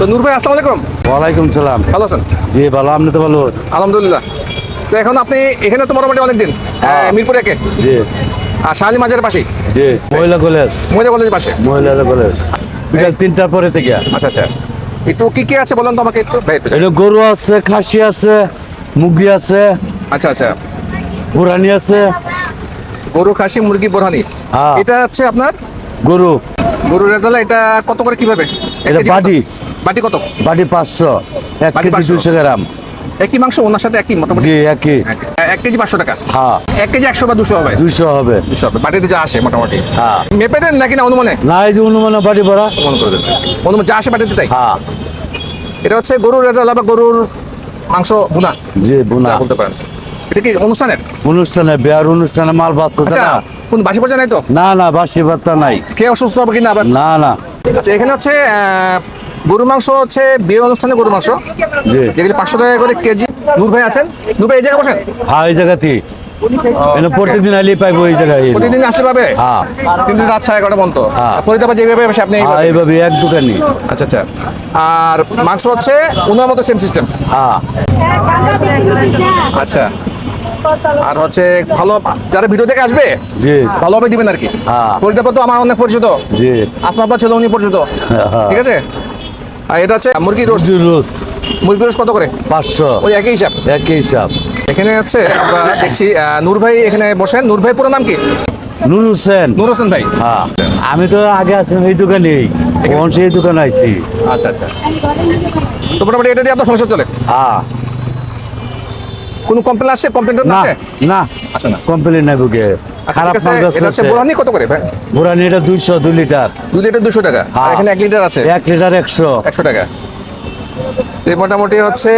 তো নূর ভাই আসসালামু আলাইকুম। ওয়ালাইকুম সালাম। ভালো আছেন? জি ভালো। আপনি তো ভালো? আলহামদুলিল্লাহ। তো এখন আপনি এখানে তো মোটামুটি অনেকদিন হ্যাঁ। মিরপুর একে। জি। আর শাহালি পাশেই। জি মহিলা কলেজ। মহিলা কলেজের পাশে। মহিলা কলেজ। বিকাল তিনটার পরে থেকে। আচ্ছা আচ্ছা। একটু কি কি আছে বলেন তো আমাকে একটু? এটা গরু আছে খাসি আছে মুরগি আছে। আচ্ছা আচ্ছা। বুরানি আছে। গরু খাসি মুরগি বোরহানি হ্যাঁ। এটা হচ্ছে আপনার? গরু। গরু রেজালা এটা কত করে কীভাবে? এটা কত? বাটি। কত? বাটি পাঁচশো এক কেজি 500 দুশো গ্রাম। একই মাংস ওনার সাথে একই মোটামুটি? জি একই। এক- কেজি পাঁচশো টাকা? হ্যাঁ। এক কেজি একশো বা দুশো হবে? দুইশো হবে। দুশো হবে। বাটিতে যা আসে মোটামুটি। হ্যাঁ। মেপে দেন নাকি না অনুমানে? না এই যে অনুমানে বাটি ভরা। অনুমান করে দেন। অনুমান যা আসে বাটিতে তাই? হ্যাঁ। এটা হচ্ছে গরুর রেজালা বা গরুর মাংস বুনা জি বোনা বলতে পারেন। এটা কি অনুষ্ঠানের? অনুষ্ঠানে বিয়ার অনুষ্ঠানে মাল বাচ্চা আচ্ছা না কোন বাসি পর্যা নাই তো? না না বাসি ভাত্তা নাই। কে অসুস্থ হবে কিনা আবার? না না। আচ্ছা এখানে হচ্ছে গরুর মাংস হচ্ছে বিয়ে অনুষ্ঠানে গরুর মাংস। জি। যেগুলি পাঁচশো টাকা করে কেজি। নূর ভাই আছেন? নূর ভাই এই জায়গায় বসেন। হ্যাঁ এই জায়গাতেই। প্রত্যেকদিন আইলে পাইবো এই জায়গায়। প্রতিদিন আসলে পাবে হ্যাঁ। রাত সাড়ে এগারোটা হ্যাঁ। ফরিদাবাদ যেভাবে বসে আপনি হ্যাঁ এইভাবে এক দোকানই। আচ্ছা আচ্ছা। আর মাংস হচ্ছে ওনার মতো সেম সিস্টেম হ্যাঁ। আচ্ছা। আর হচ্ছে ভালো যারা ভিডিও দেখে আসবে জি। ভালোভাবে দিবেন আর কি। ফরিদাবাদ তো আমার অনেক পরিচিত। জি। ছিল উনি পরিচিত। ঠিক আছে? আর এটা হচ্ছে মুরগি রোস্ট। রোস মুরগি রোস্ট কত করে? পাঁচশো। ওই একই হিসাব। একই হিসাব। এখানে হচ্ছে আমরা দেখছি নূর ভাই এখানে বসেন। নূর ভাই পুরো নাম কি? নুর হোসেন। নূর হোসেন ভাই। হ্যাঁ। আমি তো আগে আসলাম এই দোকানেই। কোন সেই দোকানে আইছি। আচ্ছা আচ্ছা। তো মোটামুটি এটা দিয়ে আপনার সমস্যা চলে? হ্যাঁ। কোনো কমপ্লেন আসছে কমপ্লেন না না আচ্ছা না। কমপ্লেন নাই বুকে। আচ্ছা খারাপ এটা হচ্ছে বোরানি কত করে ভাই? বুড়ানি এটা দুইশো দুই লিটার। দুই লিটার দুশো টাকা। আর হ্যাঁ। এখানে এক লিটার আছে? এক লিটার একশো। একশো টাকা। তো মোটামুটি হচ্ছে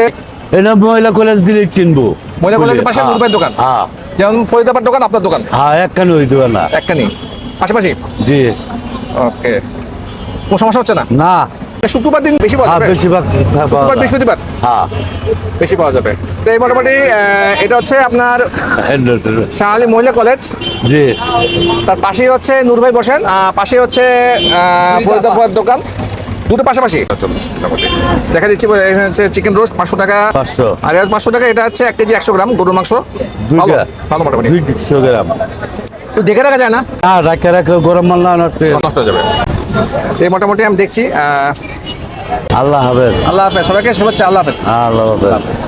এটা মহিলা কলেজ দিলেই চিনবো। মহিলা কলেজের পাশে হ্যাঁ, দোকান। হ্যাঁ। যেমন ফরিদাবাদ দোকান আপনার দোকান? হ্যাঁ একখানে ওই দোকান না। একখানি। পাশাপাশি? জি। ওকে। কোনো সমস্যা হচ্ছে না? না। শুক্রবার দিন বেশি পাওয়া হ্যাঁ যাবে? বেশিরভাগ পাওয়া শুক্রবার বৃহস্পতিবার? হ্যাঁ। বেশি পাওয়া যাবে। তো এই মোটামুটি এটা হচ্ছে আপনার শাহালি মহিলা কলেজ। জি। তার পাশেই হচ্ছে নূর ভাই বসেন পাশেই হচ্ছে আহ, দোকান। দুটো পাশাপাশি। দেখা দিচ্ছি এখানে হচ্ছে চিকেন রোস্ট পাঁচশো টাকা। পাঁচশো। আর এর পাঁচশো টাকা এটা হচ্ছে এক কেজি একশো গ্রাম গরুর মাংস। ভালো ভালো মোটামুটি। দুইশো গ্রাম। তো দেখে রাখা যায় না? হ্যাঁ রাখে রাখলে গরম মাল না নষ্ট হয়ে যাবে। এই মোটামুটি আমি দেখছি আল্লাহ হাফেজ। আল্লাহ হাফেজ সবাইকে শুভেচ্ছা আল্লাহ হাফেজ। আল্লাহ হাফেজ।